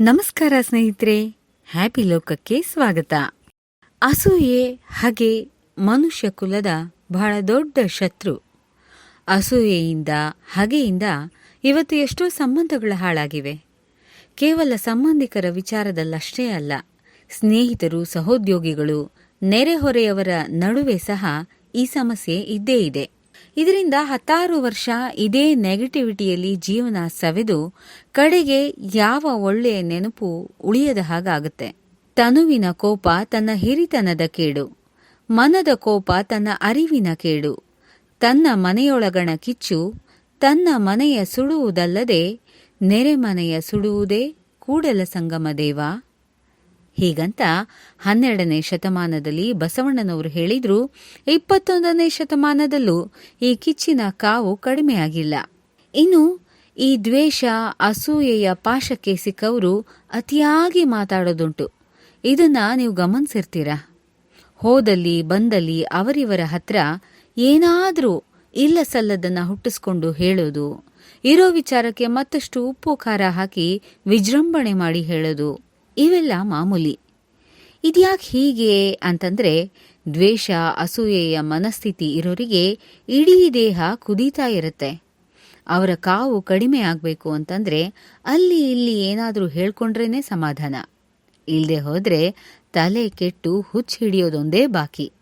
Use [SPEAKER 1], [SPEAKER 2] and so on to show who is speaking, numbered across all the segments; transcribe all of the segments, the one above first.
[SPEAKER 1] ನಮಸ್ಕಾರ ಸ್ನೇಹಿತರೆ. ಹ್ಯಾಪಿ ಲೋಕಕ್ಕೆ ಸ್ವಾಗತ. ಅಸೂಯೆ ಹಾಗೆ ಮನುಷ್ಯ ಕುಲದ ಬಹಳ ದೊಡ್ಡ ಶತ್ರು. ಅಸೂಯೆಯಿಂದ, ಹಗೆಯಿಂದ ಇವತ್ತು ಎಷ್ಟೋ ಸಂಬಂಧಗಳು ಹಾಳಾಗಿವೆ. ಕೇವಲ ಸಂಬಂಧಿಕರ ವಿಚಾರದಲ್ಲಷ್ಟೇ ಅಲ್ಲ, ಸ್ನೇಹಿತರು, ಸಹೋದ್ಯೋಗಿಗಳು, ನೆರೆಹೊರೆಯವರ ನಡುವೆ ಸಹ ಈ ಸಮಸ್ಯೆ ಇದ್ದೇ ಇದೆ. ಇದರಿಂದ ಹತ್ತಾರು ವರ್ಷ ಇದೇ ನೆಗೆಟಿವಿಟಿಯಲ್ಲಿ ಜೀವನ ಸವೆದು ಕಡೆಗೆ ಯಾವ ಒಳ್ಳೆಯ ನೆನಪು ಉಳಿಯದ ಹಾಗಾಗುತ್ತೆ. ತನುವಿನ ಕೋಪ ತನ್ನ ಹಿರಿತನದ ಕೇಡು. ಮನದ ಕೋಪ ತನ್ನ ಅರಿವಿನ ಕೇಡು. ತನ್ನ ಮನೆಯೊಳಗಣ ಕಿಚ್ಚು. ತನ್ನ ಮನೆಯ ಸುಡುವುದಲ್ಲದೆ ನೆರೆಮನೆಯ ಸುಡುವುದೇ ಕೂಡಲ ಸಂಗಮ ದೇವ. ಹೀಗಂತ ಹನ್ನೆರಡನೇ ಶತಮಾನದಲ್ಲಿ ಬಸವಣ್ಣನವರು ಹೇಳಿದ್ರು, ಇಪ್ಪತ್ತೊಂದನೇ ಶತಮಾನದಲ್ಲೂ ಈ ಕಿಚ್ಚಿನ ಕಾವು ಕಡಿಮೆಯಾಗಿಲ್ಲ. ಇನ್ನು ಈ ದ್ವೇಷ, ಅಸೂಯೆಯ ಪಾಶಕ್ಕೆ ಸಿಕ್ಕವರು ಅತಿಯಾಗಿ ಮಾತಾಡೋದುಂಟು. ಇದನ್ನ ನೀವು ಗಮನಿಸಿರ್ತೀರಾ? ಹೋದಲ್ಲಿ ಬಂದಲ್ಲಿ ಅವರಿವರ ಹತ್ರ ಏನಾದರೂ ಇಲ್ಲ ಸಲ್ಲದನ್ನ ಹುಟ್ಟಿಸ್ಕೊಂಡು ಹೇಳೋದು, ಇರೋ ವಿಚಾರಕ್ಕೆ ಮತ್ತಷ್ಟು ಉಪ್ಪು ಖಾರ ಹಾಕಿ ವಿಜೃಂಭಣೆ ಮಾಡಿ ಹೇಳೋದು. ಇವೆಲ್ಲ ಮಾಮೂಲಿ. ಇದ್ಯಾಕೆ ಹೀಗೆ ಅಂತಂದ್ರೆ ದ್ವೇಷ, ಅಸೂಯೆಯ ಮನಸ್ಥಿತಿ ಇರೋರಿಗೆ ಇಡೀ ದೇಹ ಕುದೀತಾ ಇರುತ್ತೆ. ಅವರ ಕಾವು ಕಡಿಮೆ ಆಗಬೇಕು ಅಂತಂದ್ರೆ ಅಲ್ಲಿ ಇಲ್ಲಿ ಏನಾದರೂ ಹೇಳ್ಕೊಂಡ್ರೇನೆ ಸಮಾಧಾನ. ಇಲ್ಲದೆ ಹೋದ್ರೆ ತಲೆ ಕೆಟ್ಟು ಹುಚ್ಚು ಹಿಡಿಯೋದೊಂದೇ ಬಾಕಿ.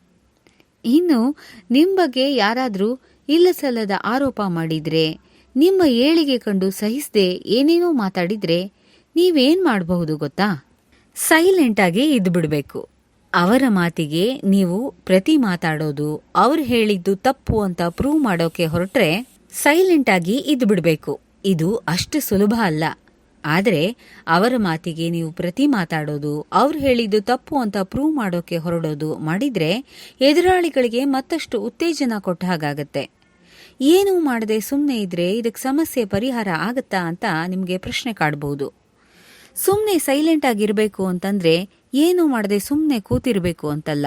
[SPEAKER 1] ಇನ್ನು ನಿಮ್ಮ ಬಗ್ಗೆ ಯಾರಾದರೂ ಇಲ್ಲ ಸಲ್ಲದ ಆರೋಪ ಮಾಡಿದ್ರೆ, ನಿಮ್ಮ ಏಳಿಗೆ ಕಂಡು ಸಹಿಸದೆ ಏನೇನೋ ಮಾತಾಡಿದ್ರೆ ನೀವೇನ್ ಮಾಡಬಹುದು ಗೊತ್ತಾ? ಸೈಲೆಂಟ್ ಆಗಿ ಇದ್ದು ಬಿಡಬೇಕು. ಅವರ ಮಾತಿಗೆ ನೀವು ಪ್ರತಿ ಮಾತಾಡೋದು, ಅವ್ರು ಹೇಳಿದ್ದು ತಪ್ಪು ಅಂತ ಪ್ರೂವ್ ಮಾಡೋಕೆ ಹೊರಟ್ರೆ ಸೈಲೆಂಟ್ ಆಗಿ ಇದ್ದು ಬಿಡಬೇಕು. ಇದು ಅಷ್ಟು ಸುಲಭ ಅಲ್ಲ. ಆದರೆ ಅವರ ಮಾತಿಗೆ ನೀವು ಪ್ರತಿ ಮಾತಾಡೋದು, ಅವ್ರು ಹೇಳಿದ್ದು ತಪ್ಪು ಅಂತ ಪ್ರೂವ್ ಮಾಡೋಕೆ ಹೊರಡೋದು ಮಾಡಿದ್ರೆ ಎದುರಾಳಿಗಳಿಗೆ ಮತ್ತಷ್ಟು ಉತ್ತೇಜನ ಕೊಟ್ಟ ಹಾಗಾಗತ್ತೆ. ಏನೂ ಮಾಡದೆ ಸುಮ್ಮನೆ ಇದ್ರೆ ಇದಕ್ಕೆ ಸಮಸ್ಯೆ ಪರಿಹಾರ ಆಗುತ್ತಾ ಅಂತ ನಿಮಗೆ ಪ್ರಶ್ನೆ ಕಾಡಬಹುದು ಸುಮ್ಮನೆ ಸೈಲೆಂಟ್ ಆಗಿರಬೇಕು ಅಂತಂದ್ರೆ ಏನು ಮಾಡದೆ ಸುಮ್ಮನೆ ಕೂತಿರಬೇಕು ಅಂತಲ್ಲ.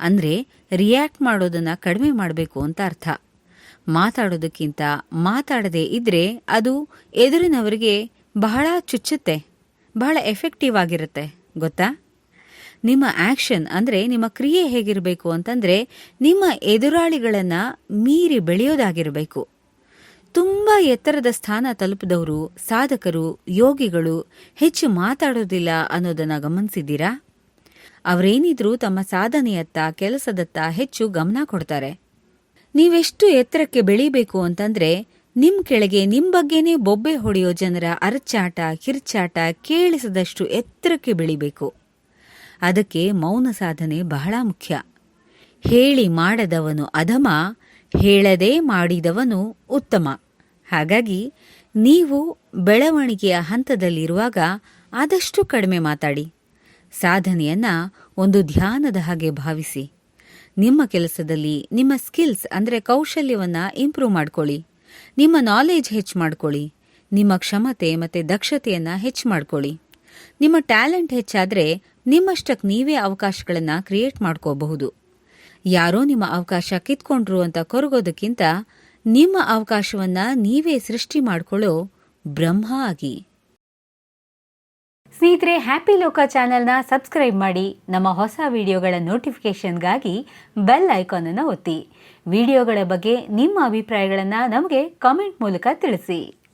[SPEAKER 1] ಅಂದ್ರೆ ರಿಯಾಕ್ಟ್ ಮಾಡೋದನ್ನ ಕಡಿಮೆ ಮಾಡಬೇಕು ಅಂತ ಅರ್ಥ. ಮಾತಾಡೋದಕ್ಕಿಂತ ಮಾತಾಡದೇ ಇದ್ರೆ ಅದು ಎದುರಿನವರಿಗೆ ಬಹಳ ಚುಚ್ಚುತ್ತೆ, ಬಹಳ ಎಫೆಕ್ಟಿವ್ ಆಗಿರುತ್ತೆ, ಗೊತ್ತಾ? ನಿಮ್ಮ ಆಕ್ಷನ್ ಅಂದ್ರೆ ನಿಮ್ಮ ಕ್ರಿಯೆ ಹೇಗಿರಬೇಕು ಅಂತಂದ್ರೆ ನಿಮ್ಮ ಎದುರಾಳಿಗಳನ್ನ ಮೀರಿ ಬೆಳೆಯೋದಾಗಿರಬೇಕು. ತುಂಬ ಎತ್ತರದ ಸ್ಥಾನ ತಲುಪಿದವರು, ಸಾಧಕರು, ಯೋಗಿಗಳು ಹೆಚ್ಚು ಮಾತಾಡೋದಿಲ್ಲ ಅನ್ನೋದನ್ನ ಗಮನಿಸಿದ್ದೀರಾ? ಅವರೇನಿದ್ರೂ ತಮ್ಮ ಸಾಧನೆಯತ್ತ, ಕೆಲಸದತ್ತ ಹೆಚ್ಚು ಗಮನ ಕೊಡ್ತಾರೆ. ನೀವೆಷ್ಟು ಎತ್ತರಕ್ಕೆ ಬೆಳಿಬೇಕು ಅಂತಂದ್ರೆ, ನಿಮ್ ಕೆಳಗೆ, ನಿಮ್ ಬಗ್ಗೆನೇ ಬೊಬ್ಬೆ ಹೊಡೆಯೋ ಜನರ ಅರಚಾಟ, ಕಿರ್ಚಾಟ ಕೇಳಿಸದಷ್ಟು ಎತ್ತರಕ್ಕೆ ಬೆಳಿಬೇಕು. ಅದಕ್ಕೆ ಮೌನ ಸಾಧನೆ ಬಹಳ ಮುಖ್ಯ. ಹೇಳಿ ಮಾಡದವನು ಅಧಮ ಹೇಳದೇ ಮಾಡಿದವನು ಉತ್ತಮ. ಹಾಗಾಗಿ ನೀವು ಬೆಳವಣಿಗೆಯ ಹಂತದಲ್ಲಿರುವಾಗ ಆದಷ್ಟು ಕಡಿಮೆ ಮಾತಾಡಿ. ಸಾಧನೆಯನ್ನ ಒಂದು ಧ್ಯಾನದ ಹಾಗೆ ಭಾವಿಸಿ. ನಿಮ್ಮ ಕೆಲಸದಲ್ಲಿ ನಿಮ್ಮ ಸ್ಕಿಲ್ಸ್ ಅಂದರೆ ಕೌಶಲ್ಯವನ್ನು ಇಂಪ್ರೂವ್ ಮಾಡ್ಕೊಳ್ಳಿ. ನಿಮ್ಮ ನಾಲೆಜ್ ಹೆಚ್ಚು ಮಾಡ್ಕೊಳ್ಳಿ. ನಿಮ್ಮ ಕ್ಷಮತೆ ಮತ್ತು ದಕ್ಷತೆಯನ್ನು ಹೆಚ್ಚು ಮಾಡ್ಕೊಳ್ಳಿ. ನಿಮ್ಮ ಟ್ಯಾಲೆಂಟ್ ಹೆಚ್ಚಾದರೆ ನಿಮ್ಮಷ್ಟಕ್ಕೆ ನೀವೇ ಅವಕಾಶಗಳನ್ನು ಕ್ರಿಯೇಟ್ ಮಾಡ್ಕೋಬಹುದು. ಯಾರೋ ನಿಮ್ಮ ಅವಕಾಶ ಕಿತ್ಕೊಂಡ್ರು ಅಂತ ಕೊರಗೋದಕ್ಕಿಂತ ನಿಮ್ಮ ಅವಕಾಶವನ್ನ ನೀವೇ ಸೃಷ್ಟಿ ಮಾಡಿಕೊಳ್ಳೋ ಬ್ರಹ್ಮ ಆಗಿ. ಸ್ನೇಹಿತರೆ, ಹ್ಯಾಪಿ ಲೋಕ ಚಾನೆಲ್ನ ಸಬ್ಸ್ಕ್ರೈಬ್ ಮಾಡಿ, ನಮ್ಮ ಹೊಸ ವಿಡಿಯೋಗಳ ನೋಟಿಫಿಕೇಷನ್ಗಾಗಿ ಬೆಲ್ ಐಕಾನ್ ಅನ್ನು ಒತ್ತಿ. ವಿಡಿಯೋಗಳ ಬಗ್ಗೆ ನಿಮ್ಮ ಅಭಿಪ್ರಾಯಗಳನ್ನು ನಮಗೆ ಕಾಮೆಂಟ್ ಮೂಲಕ ತಿಳಿಸಿ.